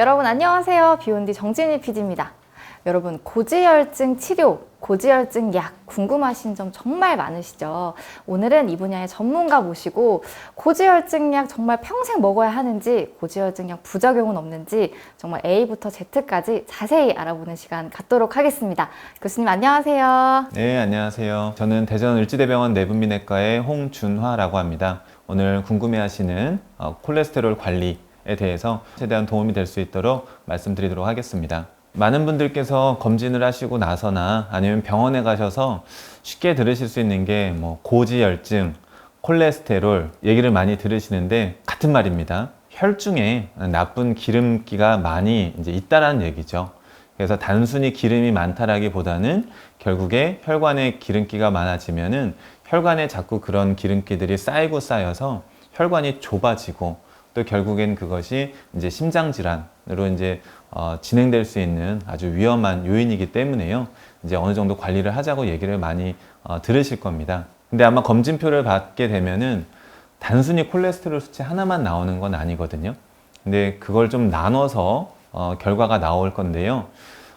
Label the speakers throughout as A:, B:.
A: 여러분 안녕하세요. 비욘디 정진희 PD입니다. 여러분 고지혈증 치료, 고지혈증 약 궁금하신 점 정말 많으시죠? 오늘은 이 분야의 전문가 모시고 고지혈증 약 정말 평생 먹어야 하는지, 고지혈증 약 부작용은 없는지 정말 A부터 Z까지 자세히 알아보는 시간 갖도록 하겠습니다. 교수님 안녕하세요.
B: 네, 안녕하세요. 저는 대전 을지대병원 내분비내과의 홍준화라고 합니다. 오늘 궁금해하시는 어, 콜레스테롤 관리에 대해서 최대한 도움이 될 수 있도록 말씀드리도록 하겠습니다. 많은 분들께서 검진을 하시고 나서나 아니면 병원에 가셔서 쉽게 들으실 수 있는 게 뭐 고지혈증, 콜레스테롤 얘기를 많이 들으시는데 같은 말입니다. 혈중에 나쁜 기름기가 많이 이제 있다라는 얘기죠. 그래서 단순히 기름이 많다라기보다는 결국에 혈관에 기름기가 많아지면은 혈관에 자꾸 그런 기름기들이 쌓이고 쌓여서 혈관이 좁아지고 또 결국엔 그것이 이제 심장 질환으로 이제 어, 진행될 수 있는 아주 위험한 요인이기 때문에요. 이제 어느 정도 관리를 하자고 얘기를 많이 어, 들으실 겁니다. 근데 아마 검진표를 받게 되면은 단순히 콜레스테롤 수치 하나만 나오는 건 아니거든요. 근데 그걸 좀 나눠서 어, 결과가 나올 건데요.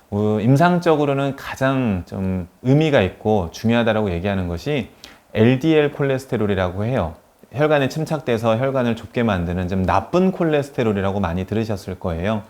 B: 어, 임상적으로는 가장 좀 의미가 있고 중요하다라고 얘기하는 것이 LDL 콜레스테롤이라고 해요. 혈관에 침착돼서 혈관을 좁게 만드는 좀 나쁜 콜레스테롤이라고 많이 들으셨을 거예요.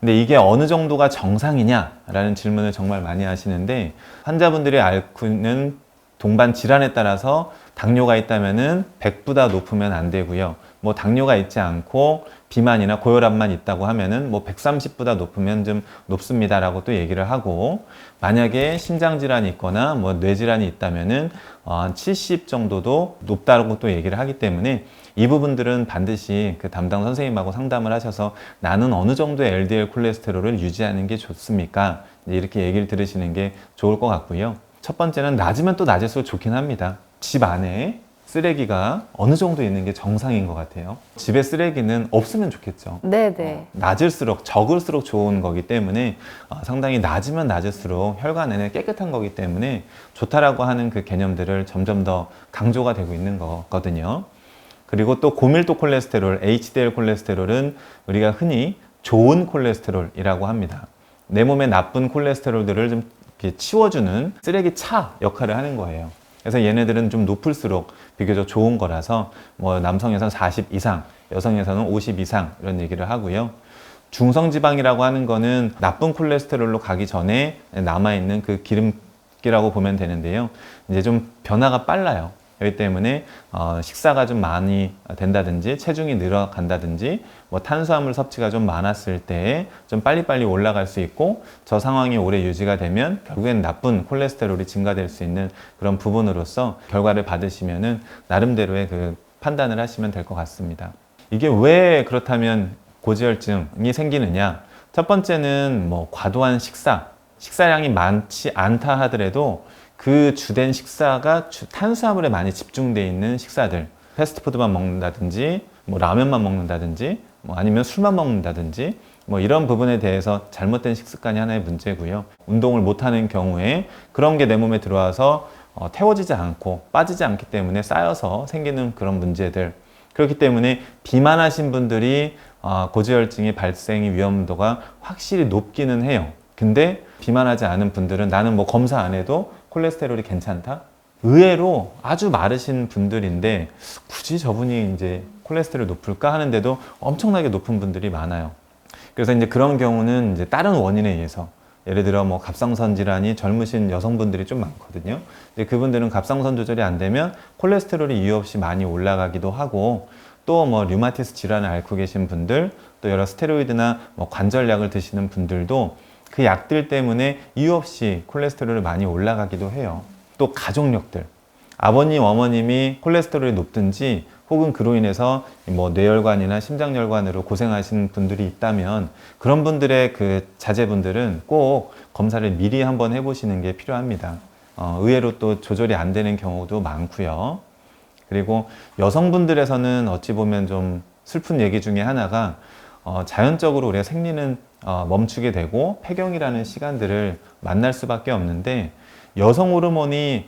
B: 근데 이게 어느 정도가 정상이냐라는 질문을 정말 많이 하시는데 환자분들이 앓고 있는 동반 질환에 따라서 당뇨가 있다면은 100보다 높으면 안 되고요. 뭐 당뇨가 있지 않고 비만이나 고혈압만 있다고 하면은 뭐 130보다 높으면 좀 높습니다라고 또 얘기를 하고 만약에 심장 질환이 있거나 뭐뇌 질환이 있다면은 어70 정도도 높다고 또 얘기를 하기 때문에 이 부분들은 반드시 그 담당 선생님하고 상담을 하셔서 나는 어느 정도의 LDL 콜레스테롤을 유지하는 게 좋습니까? 이렇게 얘기를 들으시는 게 좋을 것 같고요. 첫 번째는 낮으면 또 낮을수록 좋긴 합니다. 집 안에 쓰레기가 어느 정도 있는 게 정상인 것 같아요. 집에 쓰레기는 없으면 좋겠죠.
A: 네네.
B: 낮을수록 적을수록 좋은 거기 때문에 어, 상당히 낮으면 낮을수록 혈관에는 깨끗한 거기 때문에 좋다라고 하는 그 개념들을 점점 더 강조가 되고 있는 거거든요. 그리고 또 고밀도 콜레스테롤, HDL 콜레스테롤은 우리가 흔히 좋은 콜레스테롤이라고 합니다. 내 몸에 나쁜 콜레스테롤들을 좀 이렇게 치워주는 쓰레기 차 역할을 하는 거예요. 그래서 얘네들은 좀 높을수록 비교적 좋은 거라서 뭐 남성에서는 40 이상, 여성에서는 50 이상 이런 얘기를 하고요. 중성지방이라고 하는 거는 나쁜 콜레스테롤로 가기 전에 남아있는 그 기름기라고 보면 되는데요. 이제 좀 변화가 빨라요. 그렇기 때문에 어, 식사가 좀 많이 된다든지 체중이 늘어간다든지 뭐 탄수화물 섭취가 좀 많았을 때좀 빨리빨리 올라갈 수 있고 저 상황이 오래 유지가 되면 결국엔 나쁜 콜레스테롤이 증가될 수 있는 그런 부분으로서 결과를 받으시면은 나름대로의 그 판단을 하시면 될 것 같습니다. 이게 왜 그렇다면 고지혈증이 생기느냐? 첫 번째는 뭐 과도한 식사, 식사량이 많지 않다 하더라도 그 주된 식사가 주, 탄수화물에 많이 집중되어 있는 식사들. 패스트푸드만 먹는다든지 뭐 라면만 먹는다든지 뭐 아니면 술만 먹는다든지 뭐 이런 부분에 대해서 잘못된 식습관이 하나의 문제고요. 운동을 못하는 경우에 그런 게 내 몸에 들어와서 어, 태워지지 않고 빠지지 않기 때문에 쌓여서 생기는 그런 문제들. 그렇기 때문에 비만하신 분들이 어, 고지혈증의 발생의 위험도가 확실히 높기는 해요. 근데 비만하지 않은 분들은 나는 뭐 검사 안 해도 콜레스테롤이 괜찮다? 의외로 아주 마르신 분들인데 굳이 저분이 이제 콜레스테롤 높을까 하는데도 엄청나게 높은 분들이 많아요. 그래서 이제 그런 경우는 이제 다른 원인에 의해서 예를 들어 뭐 갑상선 질환이 젊으신 여성분들이 좀 많거든요. 근데 그분들은 갑상선 조절이 안 되면 콜레스테롤이 이유 없이 많이 올라가기도 하고 또 뭐 류마티스 질환을 앓고 계신 분들 또 여러 스테로이드나 뭐 관절약을 드시는 분들도 그 약들 때문에 이유 없이 콜레스테롤이 많이 올라가기도 해요. 또 가족력들. 아버님, 어머님이 콜레스테롤이 높든지 혹은 그로 인해서 뭐 뇌혈관이나 심장혈관으로 고생하시는 분들이 있다면 그런 분들의 그 자제분들은 꼭 검사를 미리 한번 해보시는 게 필요합니다. 어, 의외로 또 조절이 안 되는 경우도 많고요. 그리고 여성분들에서는 어찌 보면 좀 슬픈 얘기 중에 하나가 어, 자연적으로 우리가 생리는 어, 멈추게 되고 폐경이라는 시간들을 만날 수밖에 없는데 여성 호르몬이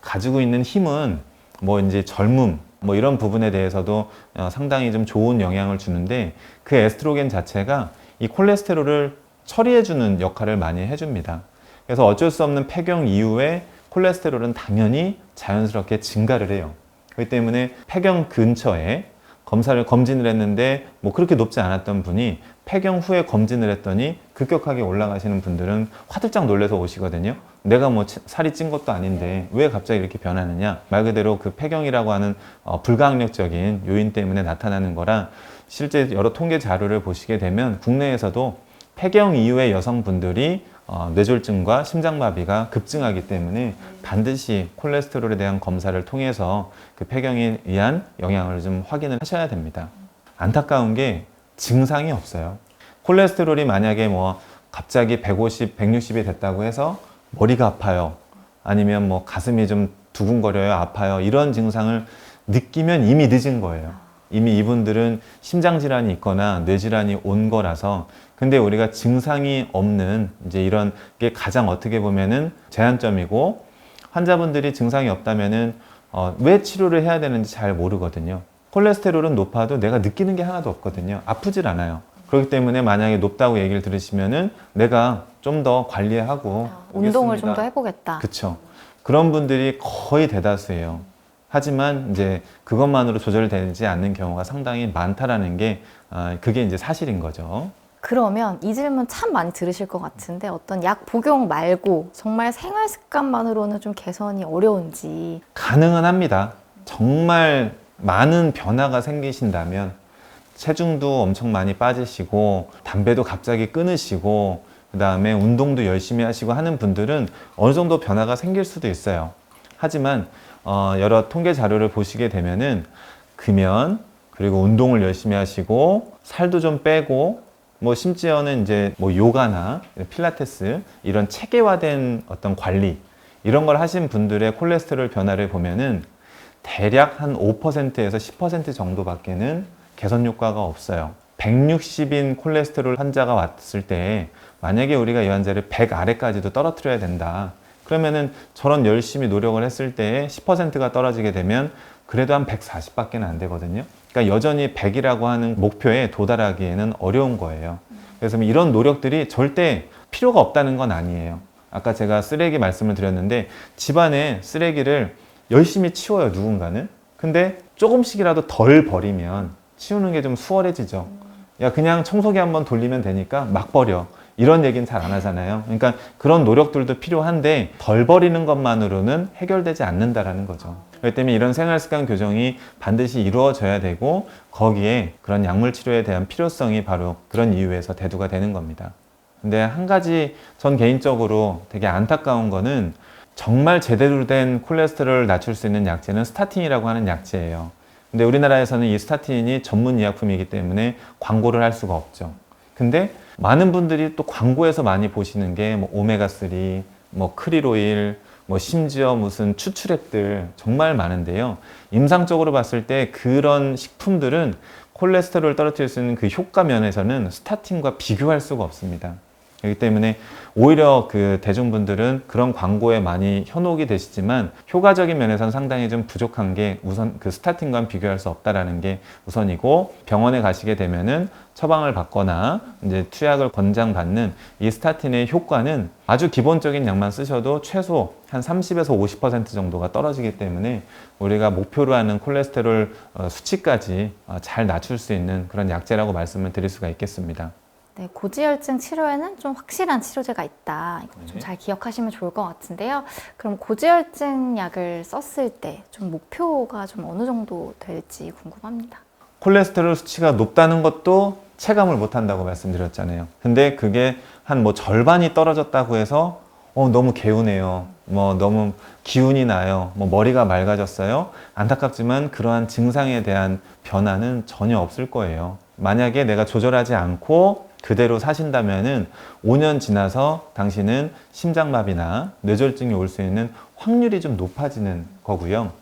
B: 가지고 있는 힘은 뭐 이제 젊음 뭐 이런 부분에 대해서도 어, 상당히 좀 좋은 영향을 주는데 그 에스트로겐 자체가 이 콜레스테롤을 처리해주는 역할을 많이 해줍니다. 그래서 어쩔 수 없는 폐경 이후에 콜레스테롤은 당연히 자연스럽게 증가를 해요. 그렇기 때문에 폐경 근처에 검사를 검진을 했는데 뭐 그렇게 높지 않았던 분이 폐경 후에 검진을 했더니 급격하게 올라가시는 분들은 화들짝 놀래서 오시거든요. 내가 뭐 치- 살이 찐 것도 아닌데 왜 갑자기 이렇게 변하느냐? 말 그대로 그 폐경이라고 하는 어, 불가항력적인 요인 때문에 나타나는 거라 실제 여러 통계 자료를 보시게 되면 국내에서도 폐경 이후의 여성분들이 어, 뇌졸중과 심장마비가 급증하기 때문에 반드시 콜레스테롤에 대한 검사를 통해서 그 폐경에 의한 영향을 좀 확인을 하셔야 됩니다. 안타까운 게 증상이 없어요. 콜레스테롤이 만약에 뭐 갑자기 150, 160이 됐다고 해서 머리가 아파요. 아니면 뭐 가슴이 좀 두근거려요, 아파요. 이런 증상을 느끼면 이미 늦은 거예요. 이미 이분들은 심장 질환이 있거나 뇌 질환이 온 거라서 근데 우리가 증상이 없는 이제 이런 게 가장 어떻게 보면은 제한점이고 환자분들이 증상이 없다면은 어, 왜 치료를 해야 되는지 잘 모르거든요. 콜레스테롤은 높아도 내가 느끼는 게 하나도 없거든요. 아프질 않아요. 그렇기 때문에 만약에 높다고 얘기를 들으시면은 내가 좀 더 관리하고
A: 아, 운동을 좀. 더 해보겠다.
B: 그쵸. 그런 분들이 거의 대다수예요. 하지만 이제 그것만으로 조절되지 않는 경우가 상당히 많다라는 게 아, 그게 이제 사실인 거죠.
A: 그러면 이 질문 참 많이 들으실 것 같은데 어떤 약 복용 말고 정말 생활 습관만으로는 좀 개선이 어려운지
B: 가능은 합니다. 정말 많은 변화가 생기신다면 체중도 엄청 많이 빠지시고 담배도 갑자기 끊으시고 그다음에 운동도 열심히 하시고 하는 분들은 어느 정도 변화가 생길 수도 있어요. 하지만 어, 여러 통계 자료를 보시게 되면은 금연 그리고 운동을 열심히 하시고 살도 좀 빼고 뭐 심지어는 이제 뭐 요가나 필라테스 이런 체계화된 어떤 관리 이런 걸 하신 분들의 콜레스테롤 변화를 보면은 대략 한 5%에서 10% 정도밖에는 개선 효과가 없어요. 160인 콜레스테롤 환자가 왔을 때 만약에 우리가 이 환자를 100 아래까지도 떨어뜨려야 된다. 그러면은 저런 열심히 노력을 했을 때 10%가 떨어지게 되면 그래도 한 140밖에는 안 되거든요. 그러니까 여전히 100이라고 하는 목표에 도달하기에는 어려운 거예요. 그래서 이런 노력들이 절대 필요가 없다는 건 아니에요. 아까 제가 쓰레기 말씀을 드렸는데 집안에 쓰레기를 열심히 치워요, 누군가는. 근데 조금씩이라도 덜 버리면 치우는 게 좀 수월해지죠. 야, 그냥 청소기 한번 돌리면 되니까 막 버려. 이런 얘기는 잘 안 하잖아요. 그러니까 그런 노력들도 필요한데 덜 버리는 것만으로는 해결되지 않는다라는 거죠. 그렇기 때문에 이런 생활 습관 교정이 반드시 이루어져야 되고 거기에 그런 약물 치료에 대한 필요성이 바로 그런 이유에서 대두가 되는 겁니다. 근데 한 가지 전 개인적으로 되게 안타까운 거는 정말 제대로 된 콜레스테롤을 낮출 수 있는 약제는 스타틴이라고 하는 약제예요. 근데 우리나라에서는 이 스타틴이 전문 의약품이기 때문에 광고를 할 수가 없죠. 근데 많은 분들이 또 광고에서 많이 보시는 게 뭐 오메가3, 뭐 크릴오일, 뭐 심지어 무슨 추출액들 정말 많은데요. 임상적으로 봤을 때 그런 식품들은 콜레스테롤을 떨어뜨릴 수 있는 그 효과 면에서는 스타틴과 비교할 수가 없습니다. 그렇기 때문에 오히려 그 대중분들은 그런 광고에 많이 현혹이 되시지만 효과적인 면에서는 상당히 좀 부족한 게 우선 그 스타틴과 비교할 수 없다라는 게 우선이고 병원에 가시게 되면은 처방을 받거나 이제 투약을 권장받는 이 스타틴의 효과는 아주 기본적인 약만 쓰셔도 최소 한 30에서 50% 정도가 떨어지기 때문에 우리가 목표로 하는 콜레스테롤 어, 수치까지 어, 잘 낮출 수 있는 그런 약제라고 말씀을 드릴 수가 있겠습니다.
A: 네, 고지혈증 치료에는 좀 확실한 치료제가 있다. 이거 좀
B: 네.
A: 잘 기억하시면 좋을 것 같은데요. 그럼 고지혈증 약을 썼을 때 좀 목표가 좀 어느 정도 될지 궁금합니다.
B: 콜레스테롤 수치가 높다는 것도 체감을 못 한다고 말씀드렸잖아요. 근데 그게 한 뭐 절반이 떨어졌다고 해서 어, 너무 개운해요. 뭐 너무 기운이 나요. 뭐 머리가 맑아졌어요. 안타깝지만 그러한 증상에 대한 변화는 전혀 없을 거예요. 만약에 내가 조절하지 않고 그대로 사신다면은 5년 지나서 당신은 심장마비나 뇌졸중이 올 수 있는 확률이 좀 높아지는 거고요.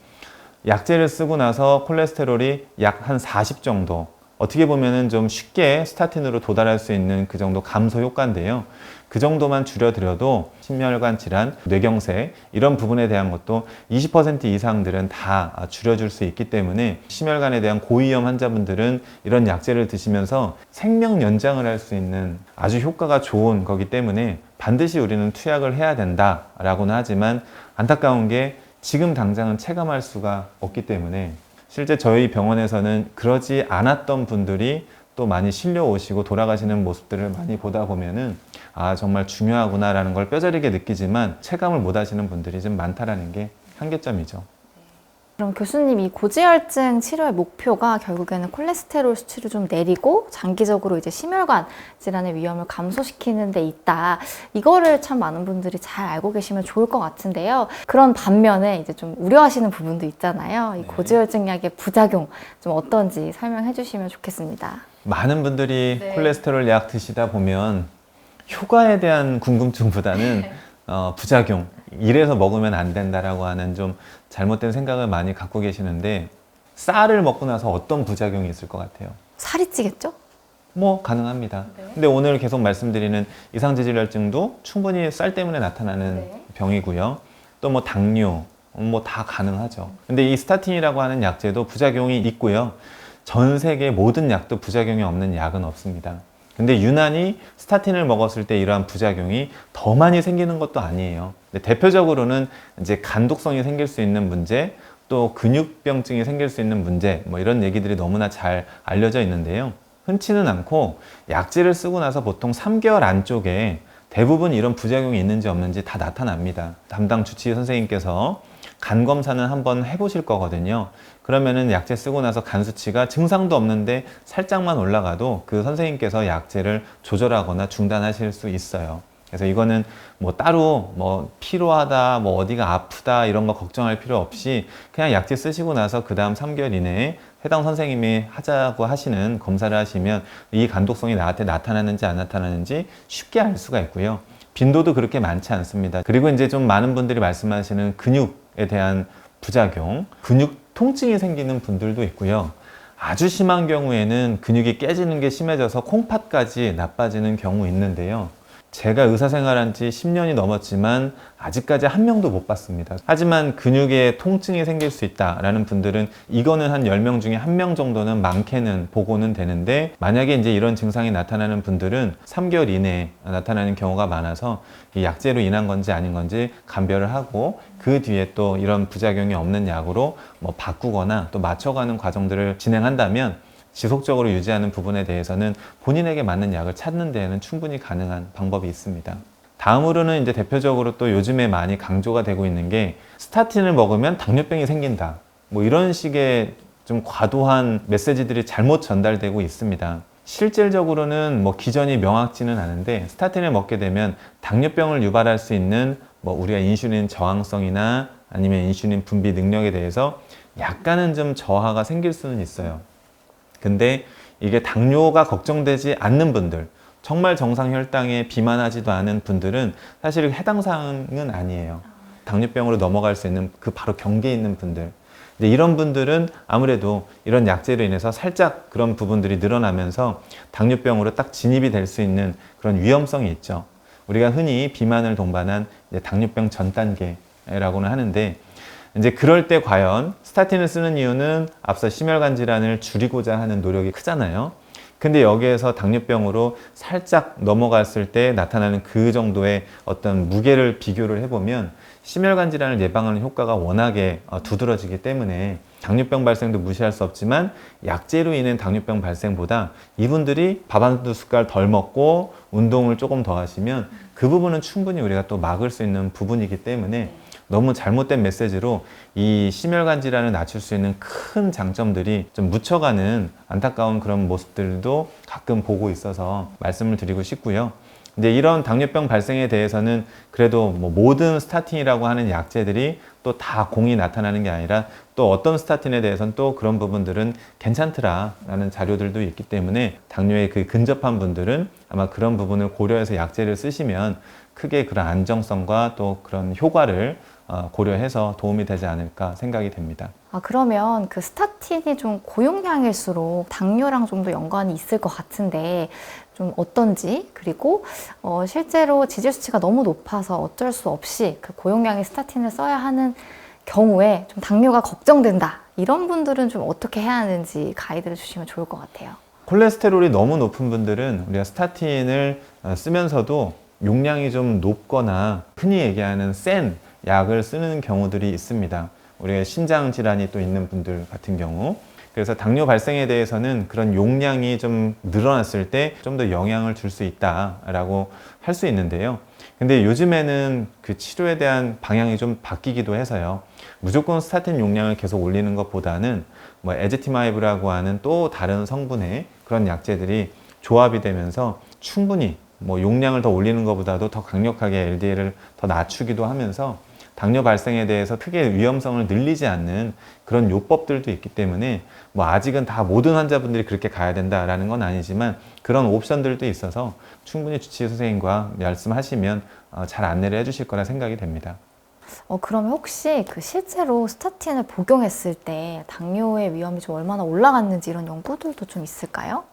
B: 약제를 쓰고 나서 콜레스테롤이 약 한 40 정도 어떻게 보면은 좀 쉽게 스타틴으로 도달할 수 있는 그 정도 감소 효과인데요. 그 정도만 줄여드려도 심혈관 질환, 뇌경색 이런 부분에 대한 것도 20% 이상들은 다 줄여줄 수 있기 때문에 심혈관에 대한 고위험 환자분들은 이런 약제를 드시면서 생명 연장을 할 수 있는 아주 효과가 좋은 거기 때문에 반드시 우리는 투약을 해야 된다라고는 하지만 안타까운 게 지금 당장은 체감할 수가 없기 때문에 실제 저희 병원에서는 그러지 않았던 분들이 또 많이 실려 오시고 돌아가시는 모습들을 많이 보다 보면은 아 정말 중요하구나라는 걸 뼈저리게 느끼지만 체감을 못 하시는 분들이 좀 많다라는 게 한계점이죠.
A: 그럼 교수님 이 고지혈증 치료의 목표가 결국에는 콜레스테롤 수치를 좀 내리고 장기적으로 이제 심혈관 질환의 위험을 감소시키는 데 있다. 이거를 참 많은 분들이 잘 알고 계시면 좋을 것 같은데요. 그런 반면에 이제 좀 우려하시는 부분도 있잖아요. 이
B: 네.
A: 고지혈증 약의 부작용 좀 어떤지 설명해 주시면 좋겠습니다.
B: 많은 분들이
A: 네.
B: 콜레스테롤 약 드시다 보면 효과에 대한 궁금증보다는
A: 네.
B: 어, 부작용 이래서 먹으면 안 된다라고 하는 좀 잘못된 생각을 많이 갖고 계시는데 쌀을 먹고 나서 어떤 부작용이 있을 것 같아요?
A: 살이 찌겠죠?
B: 뭐 가능합니다.
A: 네.
B: 근데 오늘 계속 말씀드리는 이상지질혈증도 충분히 쌀 때문에 나타나는
A: 네.
B: 병이고요. 또 뭐 당뇨 뭐 다 가능하죠. 근데 이 스타틴이라고 하는 약제도 부작용이 있고요. 전 세계 모든 약도 부작용이 없는 약은 없습니다. 근데 유난히 스타틴을 먹었을 때 이러한 부작용이 더 많이 생기는 것도 아니에요. 대표적으로는 이제 간독성이 생길 수 있는 문제, 또 근육병증이 생길 수 있는 문제, 뭐 이런 얘기들이 너무나 잘 알려져 있는데요. 흔치는 않고 약제를 쓰고 나서 보통 3개월 안쪽에 대부분 이런 부작용이 있는지 없는지 다 나타납니다. 담당 주치의 선생님께서 간 검사는 한번 해보실 거거든요. 그러면은 약제 쓰고 나서 간 수치가 증상도 없는데 살짝만 올라가도 그 선생님께서 약제를 조절하거나 중단하실 수 있어요. 그래서 이거는 뭐 따로 뭐 피로하다, 뭐 어디가 아프다 이런 거 걱정할 필요 없이 그냥 약제 쓰시고 나서 그 다음 3개월 이내에 해당 선생님이 하자고 하시는 검사를 하시면 이 간독성이 나한테 나타나는지 안 나타나는지 쉽게 알 수가 있고요. 빈도도 그렇게 많지 않습니다. 그리고 이제 좀 많은 분들이 말씀하시는 근육에 대한 부작용, 근육 통증이 생기는 분들도 있고요. 아주 심한 경우에는 근육이 깨지는 게 심해져서 콩팥까지 나빠지는 경우 있는데요. 제가 의사 생활한 지 10년이 넘었지만 아직까지 한 명도 못 봤습니다. 하지만 근육에 통증이 생길 수 있다라는 분들은 이거는 한 10명 중에 한 명 정도는 많게는 보고는 되는데 만약에 이제 이런 증상이 나타나는 분들은 3개월 이내에 나타나는 경우가 많아서 이 약제로 인한 건지 아닌 건지 감별을 하고 그 뒤에 또 이런 부작용이 없는 약으로 뭐 바꾸거나 또 맞춰가는 과정들을 진행한다면 지속적으로 유지하는 부분에 대해서는 본인에게 맞는 약을 찾는 데에는 충분히 가능한 방법이 있습니다. 다음으로는 이제 대표적으로 또 요즘에 많이 강조가 되고 있는 게 스타틴을 먹으면 당뇨병이 생긴다. 뭐 이런 식의 좀 과도한 메시지들이 잘못 전달되고 있습니다. 실질적으로는 뭐 기전이 명확지는 않은데 스타틴을 먹게 되면 당뇨병을 유발할 수 있는 뭐 우리가 인슐린 저항성이나 아니면 인슐린 분비 능력에 대해서 약간은 좀 저하가 생길 수는 있어요. 근데 이게 당뇨가 걱정되지 않는 분들, 정말 정상 혈당에 비만하지도 않은 분들은 사실 해당 사항은 아니에요. 당뇨병으로 넘어갈 수 있는 그 바로 경계에 있는 분들. 이제 이런 분들은 아무래도 이런 약제로 인해서 살짝 그런 부분들이 늘어나면서 당뇨병으로 딱 진입이 될 수 있는 그런 위험성이 있죠. 우리가 흔히 비만을 동반한 당뇨병 전 단계라고는 하는데 이제 그럴 때 과연 스타틴을 쓰는 이유는 앞서 심혈관 질환을 줄이고자 하는 노력이 크잖아요. 근데 여기에서 당뇨병으로 살짝 넘어갔을 때 나타나는 그 정도의 어떤 무게를 비교를 해보면 심혈관 질환을 예방하는 효과가 워낙에 어, 두드러지기 때문에 당뇨병 발생도 무시할 수 없지만 약제로 인한 당뇨병 발생보다 이분들이 밥 한 두 숟갈 덜 먹고 운동을 조금 더 하시면 그 부분은 충분히 우리가 또 막을 수 있는 부분이기 때문에 너무 잘못된 메시지로 이 심혈관 질환을 낮출 수 있는 큰 장점들이 좀 묻혀가는 안타까운 그런 모습들도 가끔 보고 있어서 말씀을 드리고 싶고요. 이제 이런 당뇨병 발생에 대해서는 그래도 뭐 모든 스타틴이라고 하는 약제들이 또 다 공이 나타나는 게 아니라 또 어떤 스타틴에 대해서는 또 그런 부분들은 괜찮더라라는 자료들도 있기 때문에 당뇨에 그 근접한 분들은 아마 그런 부분을 고려해서 약제를 쓰시면 크게 그런 안정성과 또 그런 효과를 어, 고려해서 도움이 되지 않을까 생각이 됩니다.
A: 아, 그러면 그 스타틴이 좀 고용량일수록 당뇨랑 좀 더 연관이 있을 것 같은데 좀 어떤지 그리고 어, 실제로 지질 수치가 너무 높아서 어쩔 수 없이 그 고용량의 스타틴을 써야 하는 경우에 좀 당뇨가 걱정된다 이런 분들은 좀 어떻게 해야 하는지 가이드를 주시면 좋을 것 같아요.
B: 콜레스테롤이 너무 높은 분들은 우리가 스타틴을 어, 쓰면서도 용량이 좀 높거나 흔히 얘기하는 센 약을 쓰는 경우들이 있습니다. 우리가 신장 질환이 또 있는 분들 같은 경우. 그래서 당뇨 발생에 대해서는 그런 용량이 좀 늘어났을 때 좀 더 영향을 줄 수 있다라고 할 수 있는데요. 근데 요즘에는 그 치료에 대한 방향이 좀 바뀌기도 해서요. 무조건 스타틴 용량을 계속 올리는 것보다는 뭐 에제티마이브라고 하는 또 다른 성분의 그런 약제들이 조합이 되면서 충분히 뭐 용량을 더 올리는 것보다도 더 강력하게 LDL을 더 낮추기도 하면서 당뇨 발생에 대해서 크게 위험성을 늘리지 않는 그런 요법들도 있기 때문에 뭐 아직은 다 모든 환자분들이 그렇게 가야 된다라는 건 아니지만 그런 옵션들도 있어서 충분히 주치의 선생님과 말씀하시면 어, 잘 안내를 해주실 거라 생각이 됩니다.
A: 어, 그러면 혹시 그 실제로 스타틴을 복용했을 때 당뇨의 위험이 좀 얼마나 올라갔는지 이런 연구들도 좀 있을까요?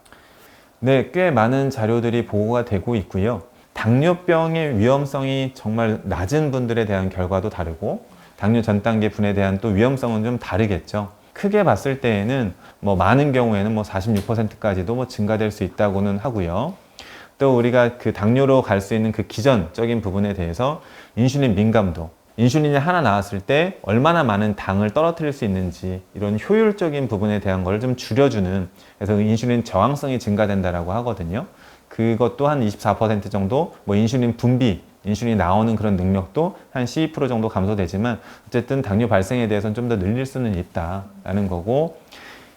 B: 네, 꽤 많은 자료들이 보고가 되고 있고요. 당뇨병의 위험성이 정말 낮은 분들에 대한 결과도 다르고 당뇨 전 단계 분에 대한 또 위험성은 좀 다르겠죠. 크게 봤을 때에는 뭐 많은 경우에는 뭐 46%까지도 뭐 증가될 수 있다고는 하고요. 또 우리가 그 당뇨로 갈 수 있는 그 기전적인 부분에 대해서 인슐린 민감도, 인슐린이 하나 나왔을 때 얼마나 많은 당을 떨어뜨릴 수 있는지 이런 효율적인 부분에 대한 걸 좀 줄여주는 그래서 인슐린 저항성이 증가된다라고 하거든요. 그것도 한 24% 정도, 뭐 인슐린 분비, 인슐린이 나오는 그런 능력도 한 12% 정도 감소되지만 어쨌든 당뇨 발생에 대해서는 좀 더 늘릴 수는 있다라는 거고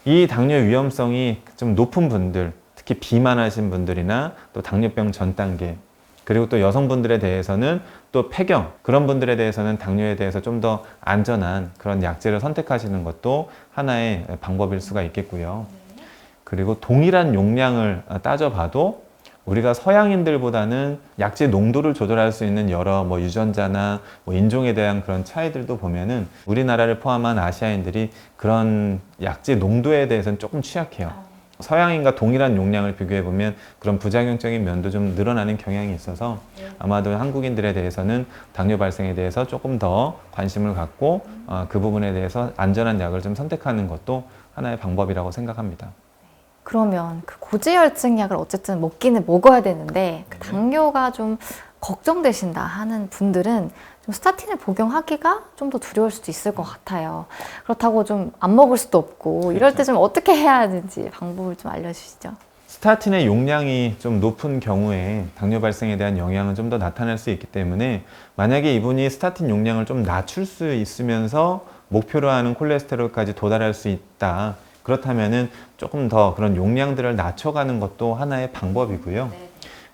B: 이 당뇨 위험성이 좀 높은 분들, 특히 비만하신 분들이나 또 당뇨병 전 단계 그리고 또 여성분들에 대해서는 또 폐경 그런 분들에 대해서는 당뇨에 대해서 좀 더 안전한 그런 약제를 선택하시는 것도 하나의 방법일 수가 있겠고요. 그리고 동일한 용량을 따져봐도 우리가 서양인들보다는 약제 농도를 조절할 수 있는 여러 뭐 유전자나 뭐 인종에 대한 그런 차이들도 보면은 우리나라를 포함한 아시아인들이 그런 약제 농도에 대해서는 조금 취약해요. 서양인과 동일한 용량을 비교해 보면 그런 부작용적인 면도 좀 늘어나는 경향이 있어서 아마도 한국인들에 대해서는 당뇨 발생에 대해서 조금 더 관심을 갖고 어, 그 부분에 대해서 안전한 약을 좀 선택하는 것도 하나의 방법이라고 생각합니다.
A: 그러면 그 고지혈증 약을 어쨌든 먹기는 먹어야 되는데 그
B: 네.
A: 당뇨가 좀 걱정되신다 하는 분들은 좀 스타틴을 복용하기가 좀 더 두려울 수도 있을 것 같아요. 그렇다고 좀 안 먹을 수도 없고 이럴 때 좀 어떻게 해야 하는지 방법을 좀 알려주시죠.
B: 스타틴의 용량이 좀 높은 경우에 당뇨 발생에 대한 영향은 좀 더 나타날 수 있기 때문에 만약에 이분이 스타틴 용량을 좀 낮출 수 있으면서 목표로 하는 콜레스테롤까지 도달할 수 있다. 그렇다면은 조금 더 그런 용량들을 낮춰가는 것도 하나의 방법이고요.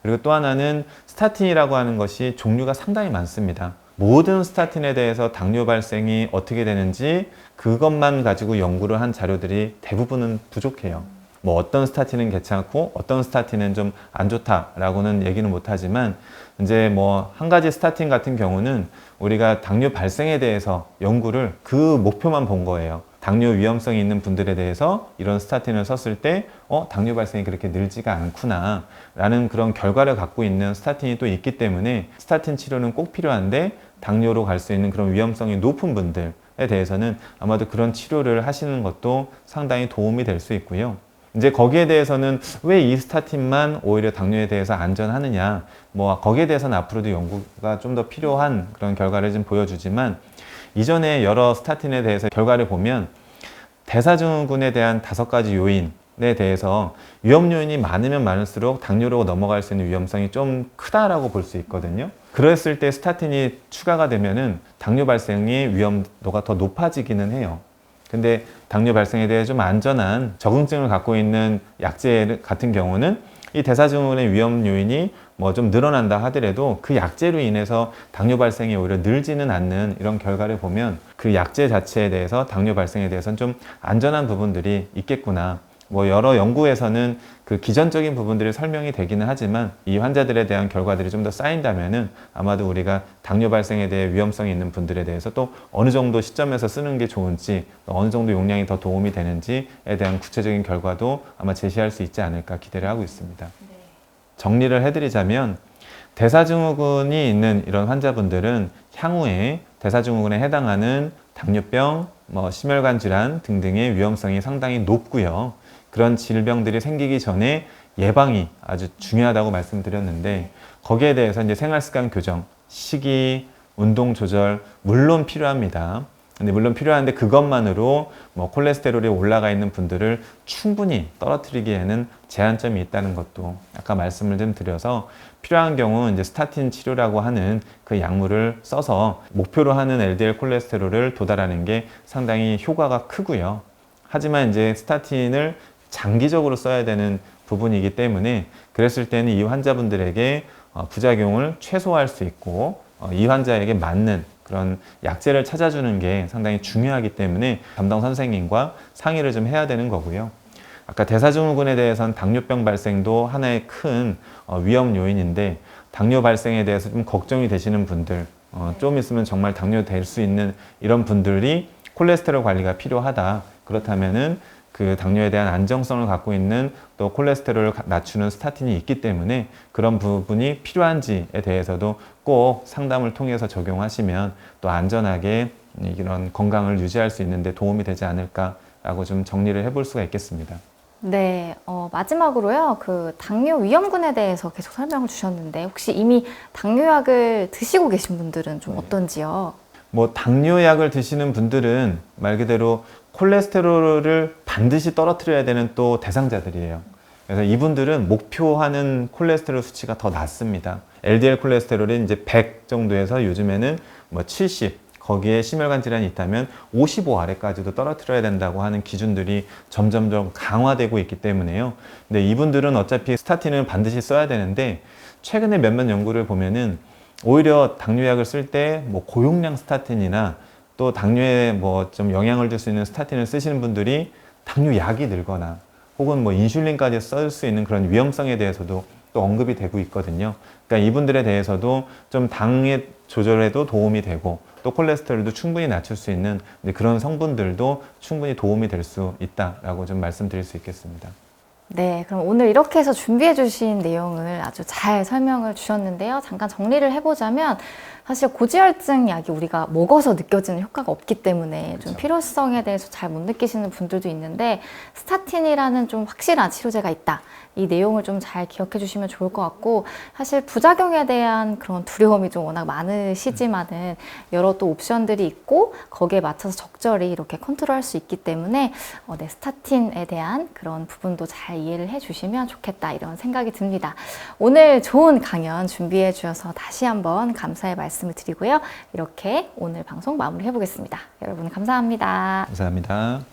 B: 그리고 또 하나는 스타틴이라고 하는 것이 종류가 상당히 많습니다. 모든 스타틴에 대해서 당뇨 발생이 어떻게 되는지 그것만 가지고 연구를 한 자료들이 대부분은 부족해요. 뭐 어떤 스타틴은 괜찮고 어떤 스타틴은 좀 안 좋다라고는 얘기는 못하지만 이제 뭐 한 가지 스타틴 같은 경우는 우리가 당뇨 발생에 대해서 연구를 그 목표만 본 거예요. 당뇨 위험성이 있는 분들에 대해서 이런 스타틴을 썼을 때, 어, 당뇨 발생이 그렇게 늘지가 않구나. 라는 그런 결과를 갖고 있는 스타틴이 또 있기 때문에 스타틴 치료는 꼭 필요한데 당뇨로 갈 수 있는 그런 위험성이 높은 분들에 대해서는 아마도 그런 치료를 하시는 것도 상당히 도움이 될 수 있고요. 이제 거기에 대해서는 왜 이 스타틴만 오히려 당뇨에 대해서 안전하느냐, 뭐 거기에 대해서는 앞으로도 연구가 좀 더 필요한 그런 결과를 좀 보여주지만 이전에 여러 스타틴에 대해서 결과를 보면 대사증후군에 대한 다섯 가지 요인에 대해서 위험 요인이 많으면 많을수록 당뇨로 넘어갈 수 있는 위험성이 좀 크다라고 볼 수 있거든요. 그랬을 때 스타틴이 추가가 되면은 당뇨 발생의 위험도가 더 높아지기는 해요. 근데 당뇨 발생에 대해 좀 안전한 적응증을 갖고 있는 약제 같은 경우는 이 대사증후군의 위험 요인이 뭐 좀 늘어난다 하더라도 그 약제로 인해서 당뇨 발생이 오히려 늘지는 않는 이런 결과를 보면 그 약제 자체에 대해서 당뇨 발생에 대해서는 좀 안전한 부분들이 있겠구나 뭐 여러 연구에서는 그 기전적인 부분들이 설명이 되기는 하지만 이 환자들에 대한 결과들이 좀 더 쌓인다면은 아마도 우리가 당뇨 발생에 대해 위험성이 있는 분들에 대해서 또 어느 정도 시점에서 쓰는 게 좋은지 또 어느 정도 용량이 더 도움이 되는지에 대한 구체적인 결과도 아마 제시할 수 있지 않을까 기대를 하고 있습니다. 정리를 해드리자면 대사증후군이 있는 이런 환자분들은 향후에 대사증후군에 해당하는 당뇨병, 뭐 심혈관 질환 등등의 위험성이 상당히 높고요. 그런 질병들이 생기기 전에 예방이 아주 중요하다고 말씀드렸는데 거기에 대해서 이제 생활 습관 교정, 식이, 운동 조절 물론 필요합니다. 근데 물론 필요한데 그것만으로 뭐 콜레스테롤이 올라가 있는 분들을 충분히 떨어뜨리기에는 제한점이 있다는 것도 아까 말씀을 좀 드려서 필요한 경우 이제 스타틴 치료라고 하는 그 약물을 써서 목표로 하는 LDL 콜레스테롤을 도달하는 게 상당히 효과가 크고요. 하지만 이제 스타틴을 장기적으로 써야 되는 부분이기 때문에 그랬을 때는 이 환자분들에게 어, 부작용을 최소화할 수 있고 어, 이 환자에게 맞는 그런 약제를 찾아주는 게 상당히 중요하기 때문에 담당 선생님과 상의를 좀 해야 되는 거고요. 아까 대사증후군에 대해서는 당뇨병 발생도 하나의 큰 어, 위험 요인인데 당뇨 발생에 대해서 좀 걱정이 되시는 분들, 어, 좀 있으면 정말 당뇨 될 수 있는 이런 분들이 콜레스테롤 관리가 필요하다. 그렇다면은 그 당뇨에 대한 안정성을 갖고 있는 또 콜레스테롤을 가- 낮추는 스타틴이 있기 때문에 그런 부분이 필요한지에 대해서도 꼭 상담을 통해서 적용하시면 또 안전하게 이런 건강을 유지할 수 있는데 도움이 되지 않을까라고 좀 정리를 해볼 수가 있겠습니다.
A: 네, 어, 마지막으로요, 그 당뇨 위험군에 대해서 계속 설명을 주셨는데, 혹시 이미 당뇨약을 드시고 계신 분들은 좀
B: 네.
A: 어떤지요?
B: 뭐 당뇨약을 드시는 분들은 말 그대로 콜레스테롤을 반드시 떨어뜨려야 되는 또 대상자들이에요. 그래서 이분들은 목표하는 콜레스테롤 수치가 더 낮습니다. LDL 콜레스테롤이 이제 100 정도에서 요즘에는 뭐 70, 거기에 심혈관 질환이 있다면 55 아래까지도 떨어뜨려야 된다고 하는 기준들이 점점점 강화되고 있기 때문에요. 근데 이분들은 어차피 스타틴을 반드시 써야 되는데 최근에 몇몇 연구를 보면은 오히려 당뇨약을 쓸 때 뭐 고용량 스타틴이나 또 당뇨에 뭐 좀 영향을 줄 수 있는 스타틴을 쓰시는 분들이 당뇨약이 늘거나 혹은 뭐 인슐린까지 쓸 수 있는 그런 위험성에 대해서도 또 언급이 되고 있거든요. 그러니까 이분들에 대해서도 좀 당의 조절에도 도움이 되고 또 콜레스테롤도 충분히 낮출 수 있는 그런 성분들도 충분히 도움이 될 수 있다라고 좀 말씀드릴 수 있겠습니다.
A: 네, 그럼 오늘 이렇게 해서 준비해 주신 내용을 아주 잘 설명을 주셨는데요. 잠깐 정리를 해보자면 사실 고지혈증 약이 우리가 먹어서 느껴지는 효과가 없기 때문에 좀
B: 그렇죠.
A: 필요성에 대해서 잘 못 느끼시는 분들도 있는데 스타틴이라는 좀 확실한 치료제가 있다. 이 내용을 좀 잘 기억해 주시면 좋을 것 같고 사실 부작용에 대한 그런 두려움이 좀 워낙 많으시지만은 여러 또 옵션들이 있고 거기에 맞춰서 적절히 이렇게 컨트롤할 수 있기 때문에 어, 네, 스타틴에 대한 그런 부분도 잘 이해를 해 주시면 좋겠다 이런 생각이 듭니다. 오늘 좋은 강연 준비해 주셔서 다시 한번 감사의 말씀을 드리고요. 이렇게 오늘 방송 마무리해 보겠습니다. 여러분 감사합니다.
B: 감사합니다.